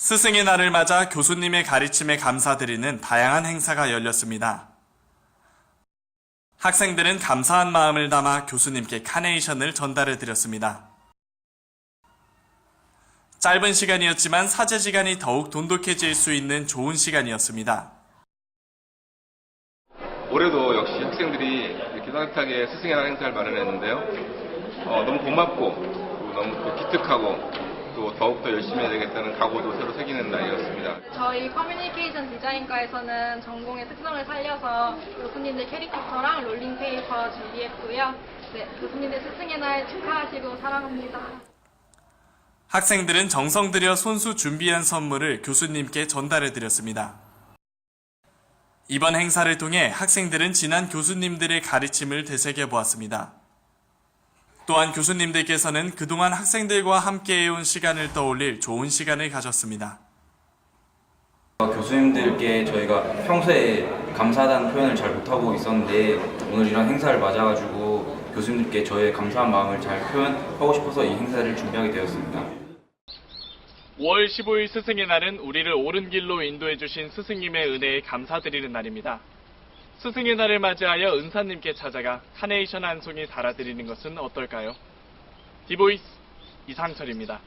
스승의 날을 맞아 교수님의 가르침에 감사드리는 다양한 행사가 열렸습니다. 학생들은 감사한 마음을 담아 교수님께 카네이션을 전달해 드렸습니다. 짧은 시간이었지만 사제 시간이 더욱 돈독해질 수 있는 좋은 시간이었습니다. 올해도 역시 학생들이 이렇게 따뜻하게 스승의 날 행사를 마련했는데요. 어, 너무 고맙고 또 너무 또 기특하고 또 더욱더 열심히 해야 되겠다는 각오도 새로 새기는 날이었습니다. 저희 커뮤니케이션 디자인과에서는 전공의 특성을 살려서 교수님들 캐릭터랑 롤링페이퍼 준비했고요. 네, 교수님들 스승의 날 축하하시고 사랑합니다. 학생들은 정성 들여 손수 준비한 선물을 교수님께 전달해 드렸습니다. 이번 행사를 통해 학생들은 지난 교수님들의 가르침을 되새겨 보았습니다. 또한 교수님들께서는 그동안 학생들과 함께 해온 시간을 떠올릴 좋은 시간을 가졌습니다. 교수님들께 저희가 평소에 감사하다는 표현을 잘 못하고 있었는데 오늘 이런 행사를 맞아가지고 교수님들께 저의 감사한 마음을 잘 표현하고 싶어서 이 행사를 준비하게 되었습니다. 5월 15일 스승의 날은 우리를 옳은 길로 인도해 주신 스승님의 은혜에 감사드리는 날입니다. 스승의 날을 맞이하여 은사님께 찾아가 카네이션 한 송이 달아드리는 것은 어떨까요? 디보이스 이상철입니다.